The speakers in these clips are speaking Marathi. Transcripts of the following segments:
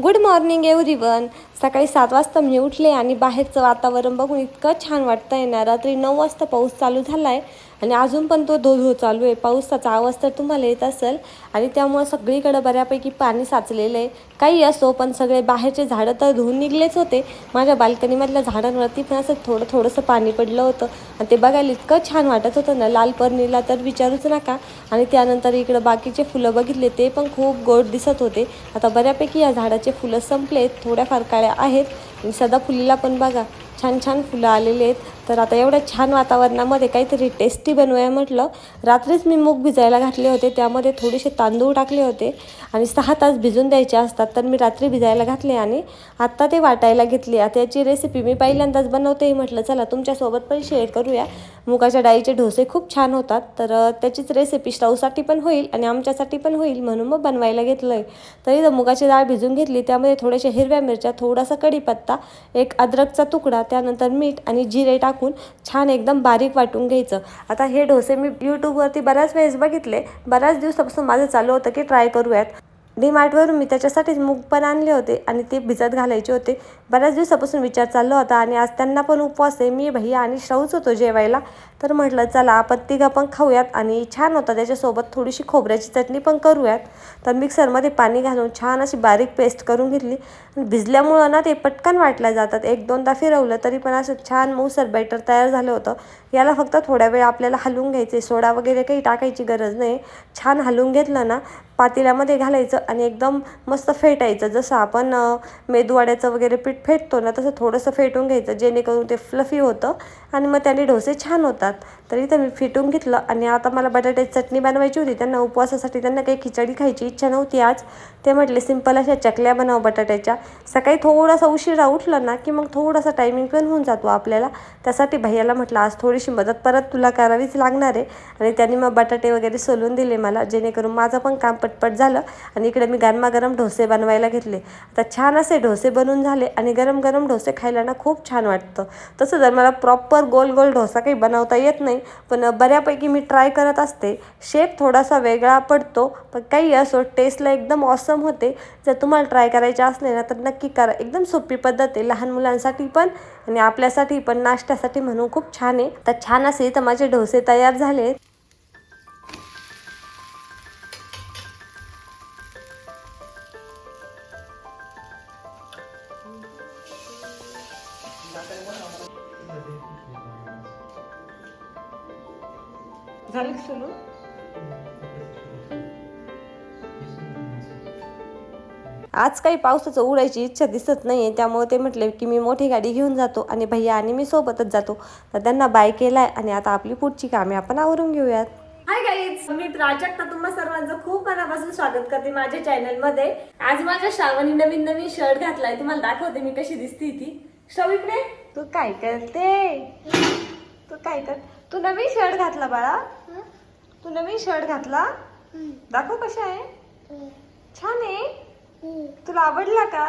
ગુડ મોર્નિંગ એવરીવન सकाळी सात वाजता मी उठले आणि बाहेरचं वातावरण बघून इतकं छान वाटतं आहे ना. रात्री नऊ वाजता पाऊस चालू झाला आहे आणि अजून पण तो धो धो चालू आहे. पावसाचा आवाज तर तुम्हाला येत असेल आणि त्यामुळं सगळीकडं बऱ्यापैकी पाणी साचलेलं आहे. काही असो पण सगळे बाहेरचे झाडं तर धुवून निघलेच होते. माझ्या बाल्कनीमधल्या झाडांवरती पण असं थोडं थोडंसं पाणी पडलं होतं. आणि ते बघायला इतकं छान वाटत होतं ना. लाल पर्णीला तर विचारूच नका. आणि त्यानंतर इकडं बाकीचे फुलं बघितले ते पण खूप गोड दिसत होते. आता बऱ्यापैकी या झाडाचे फुलं संपलेत. थोड्याफार काळ्या आहेत. सदाफुलीला पण बघा. छान छान फुलं आलेली आहेत. तर आता एवढ्या छान वातावरणामध्ये काहीतरी टेस्टी बनवूया म्हटलं. रात्रीच मी मूग भिजायला घातले होते त्यामध्ये थोडेसे तांदूळ टाकले होते आणि सहा तास भिजून द्यायचे असतात तर मी रात्री भिजायला घातले आणि आत्ता ते वाटायला घेतली. आता याची रेसिपी मी पहिल्यांदाच बनवते म्हटलं. चला तुमच्यासोबत पण शेअर करूया. मुगाच्या डाळीचे डोसे खूप छान होतात तर त्याचीच रेसिपी स्टवसाठी पण होईल आणि आमच्यासाठी पण होईल म्हणून मग बनवायला घेतलं आहे तरी तर मुगाची डाळ भिजून घेतली त्यामध्ये थोड्याशा हिरव्या मिरच्या थोडासा कढीपत्ता एक अद्रकचा तुकडा त्यानंतर मीठ आणि जिरे टाकून छान एकदम बारीक वाटून घ्यायचं. आता हे डोसे मी यूट्यूबवरती बऱ्याच वेळेस बघितले. बऱ्याच दिवसापासून माझं चालू होतं की ट्राय करूयात. डीमार्टवरून मी त्याच्यासाठीच मूग पण आणले होते आणि ते भिजत घालायचे होते. बऱ्याच दिवसापासून विचार चालला होता आणि आज त्यांना पण उपवास आहे. मी भैया आणि श्राऊच होतो जेवायला. तर म्हटलं चला आपण तिघं पण खाऊयात आणि छान होता त्याच्यासोबत थोडीशी खोबऱ्याची चटणी पण करूयात. तर मिक्सरमध्ये पाणी घालून छान अशी बारीक पेस्ट करून घेतली. भिजल्यामुळं ना ते पटकन वाटल्या जातात. एक दोनदा फिरवलं तरी पण असं छान मऊसर बॅटर तयार झालं होतं. याला फक्त थोड्या वेळ आपल्याला हलवून घ्यायचे सोडा वगैरे काही टाकायची गरज नाही. छान हलवून घेतलं ना पातेल्यामध्ये घालायचं आणि एकदम मस्त फेटायचं. जसं आपण मेदूवाड्याचं वगैरे पीठ फेटतो ना तसं थोडंसं फेटून घ्यायचं जेणेकरून ते फ्लफी होतं आणि मग त्याने डोसे छान होतात. तर इथं मी फेटून घेतलं आणि आता मला बटाट्याची चटणी बनवायची होती. त्यांना उपवासासाठी त्यांना काही खिचडी खायची इच्छा नव्हती आज. ते म्हटले सिंपल अशा चकल्या बनव बटाट्याच्या. सकाळी थोडासा उशिरा उठलं ना की मग थोडासा टायमिंग पण होऊन जातो आपल्याला. त्यासाठी भैयाला म्हटलं आज थोडीशी मदत परत तुला करावीच लागणार आहे. आणि त्यांनी मग बटाटे वगैरे सोलून दिले मला जेणेकरून माझं पण काम पटपट झालं आणि इकडे मी गरमागरम डोसे बनवायला घेतले. आता छान असे डोसे बनवून झाले आणि गरम गरम डोसे खायला ना खूप छान वाटतं. तसं जर मला प्रॉपर गोल गोल डोसा काही बनवता येत नाही पण बऱ्यापैकी मी ट्राय करत असते. शेप थोडासा वेगळा पडतो पण काही असो टेस्टला एकदम ऑसम होते. जर तुम्हाला ट्राय करायचे असले ना तर नक्की करा. एकदम सोपी पद्धत आहे लहान मुलांसाठी पण आणि आपल्यासाठी पण नाश्त्यासाठी म्हणून खूप छान आहे. तर छान असे तर माझे डोसे तयार झाले झाले सुरू? आज काही पावसाचं उडायची इच्छा दिसत नाही आहे त्यामुळे ते म्हटले की मी मोठी गाडी घेऊन जातो आणि भैया आणि मी सोबतच जातो. तर त्यांना बाय केलाय आणि आता आपली पुढची कामे आपण आवरून घेऊयात. हाय गाईज मी प्राजक्ता तुम्हा सर्वांचं खूप मनापासून स्वागत करते माझ्या चॅनलमध्ये. आज माझ्या श्रावणी नवीन नवीन शर्ट घातलाय. तुम्हाला दाखवते मी कशी दिसती ती. श्राव इकडे तू काय करते? तू काय कर तू नवीन शर्ट घातला बाळा. तू नवीन शर्ट घातला. दाखव कशा आहे. छान आहे. तुला आवडला का?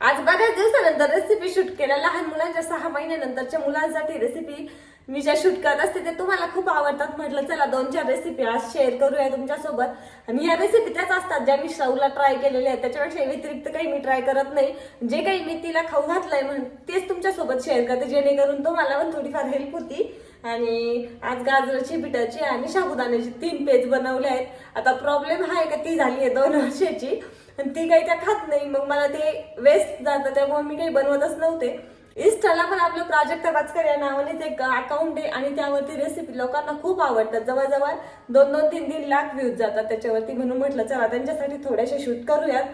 आज बऱ्याच दिवसानंतर रेसिपी शूट केल्या लहान मुलांच्या सहा महिन्यानंतरच्या मुलांसाठी रेसिपी मी ज्या शूट करत असते ते तुम्हाला खूप आवडतात. म्हटलं चला दोन चार रेसिपी आज शेअर करूया तुमच्यासोबत. आणि ह्या रेसिपी त्याच असतात ज्या मी श्राऊला ट्राय केलेल्या आहेत. त्याच्यापेक्षा व्यतिरिक्त काही मी ट्राय करत नाही. जे काही मी तिला खाऊ घातलंय म्हणून तेच तुमच्यासोबत शेअर करते. जेणेकरून तुम्हाला पण थोडीफार हेल्प होती. आणि आज गाजराची पिठाची आणि शाबुदाण्याची तीन पेज बनवले आहेत. आता प्रॉब्लेम हा आहे का ती झाली आहे दोन वर्षाची. आणि ती काही त्या खात नाही. मग मला ते वेस्ट जातं. त्यामुळे मी काही बनवतच नव्हते. इन्स्टाला पण आपलं प्राजक्ता वाचकर या नावानेच एक अकाउंट आहे आणि त्यावरती रेसिपी लोकांना खूप आवडतात. जवळजवळ दोन दोन तीन तीन लाख व्ह्यूज जातात त्याच्यावरती म्हणून म्हटलं चला त्यांच्यासाठी थोड्याशा शूट करूयात.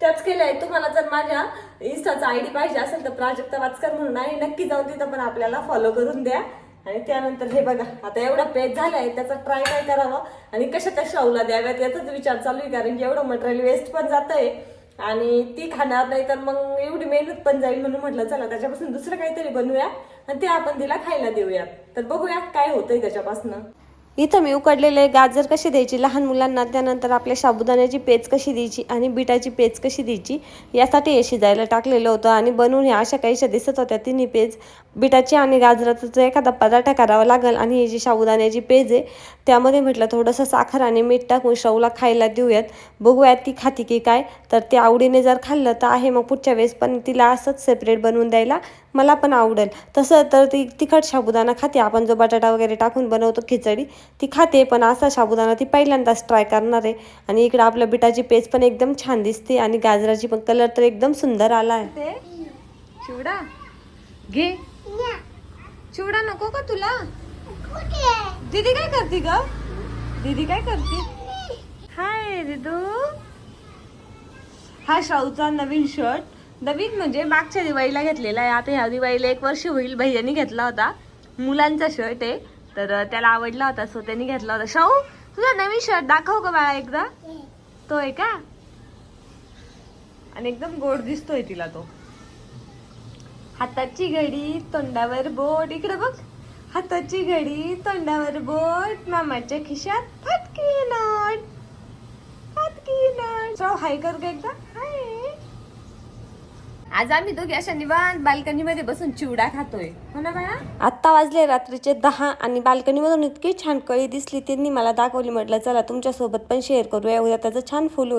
त्याच केलं आहे. तुम्हाला जर माझ्या इन्स्टाचा आयडी पाहिजे असेल तर प्राजक्ता वाचकर म्हणून आहे नक्की जाऊन तिथं पण आपल्याला फॉलो करून द्या. आणि त्यानंतर हे बघा आता एवढा पेज झालाय त्याचा ट्राय काय करावा. आणि कशा कशा अवला द्याव्यात याचाच विचार चालू आहे कारण की एवढं मटेरियल वेस्ट पण जात आहे आणि ती खाणार नाही तर मग एवढी मेहनत पण जाईल म्हणून म्हटलं चला त्याच्यापासून दुसरं काहीतरी बनवूया आणि ते आपण तिला खायला देऊया. तर बघूया काय होतंय त्याच्यापासून. इथं मी उकडलेले गाजर कशी द्यायची लहान मुलांना त्यानंतर आपल्या साबुदाण्याची पेज कशी द्यायची आणि बिटाची पेज कशी द्यायची यासाठी हे शिजायला टाकलेलं होतं आणि बनवून ह्या अशा काहीशा दिसत होत्या तिन्ही पेज बिटाची आणि गाजराचा जो एखादा पराठा करावा लागेल आणि ही जी साबुदाण्याची पेज आहे त्यामध्ये म्हटलं थोडंसं साखर आणि मीठ टाकून शाऊला खायला देऊयात. बघूयात ती खाती की काय. तर ते आवडीने जर खाल्लं तर आहे मग पुढच्या वेळेस पण तिला असंच सेपरेट बनवून द्यायला मला पण आवडेल. तसं तर ती तिखट साबुदाणा खाते. आपण जो बटाटा वगैरे टाकून बनवतो खिचडी ती खाते. पण असा साबुदाणा ती पहिल्यांदाच ट्राय करणार आहे. आणि इकडं आपल्या बिटाची पेज पण एकदम छान दिसते आणि गाजराची पण कलर तर एकदम सुंदर आला आहे चिवडा घे. चिवडा नको का तुला? दीदी काय करते ग? दीदी काय करते? हाय रिदू. हा श्राऊचा नवीन शर्ट नवीन म्हणजे मागच्या दिवाळीला घेतलेला आहे. आता ह्या दिवाळीला एक वर्ष होईल. भैयानी घेतला होता. मुलांचा शर्ट आहे. तर त्याला आवडला होता. सो त्यांनी घेतला होता. शाहू तुझा नवीन शर्ट दाखव का बाळा एकदा. तो आहे का? आणि एकदम गोड दिसतोय तिला तो. हाताची घडी तोंडावर बोट. इकडे बघ. हाताची घडी तोंडावर बोट. मामाच्या खिशात फटकी नॉट. फटकी नॉट. सो हाय कर का एकदा. हाय. आज आम्ही दोघे अशा निवांत बाल्कनीमध्ये बसून चिवडा खातोय. हो ना बाळा? आत्ता वाजले रात्रीचे दहा आणि बाल्कनीमधून इतकी छान कळी दिसली त्यांनी मला दाखवली. म्हटलं चला तुमच्यासोबत पण शेअर करूया. उद्या त्याचं छान फुल होईल.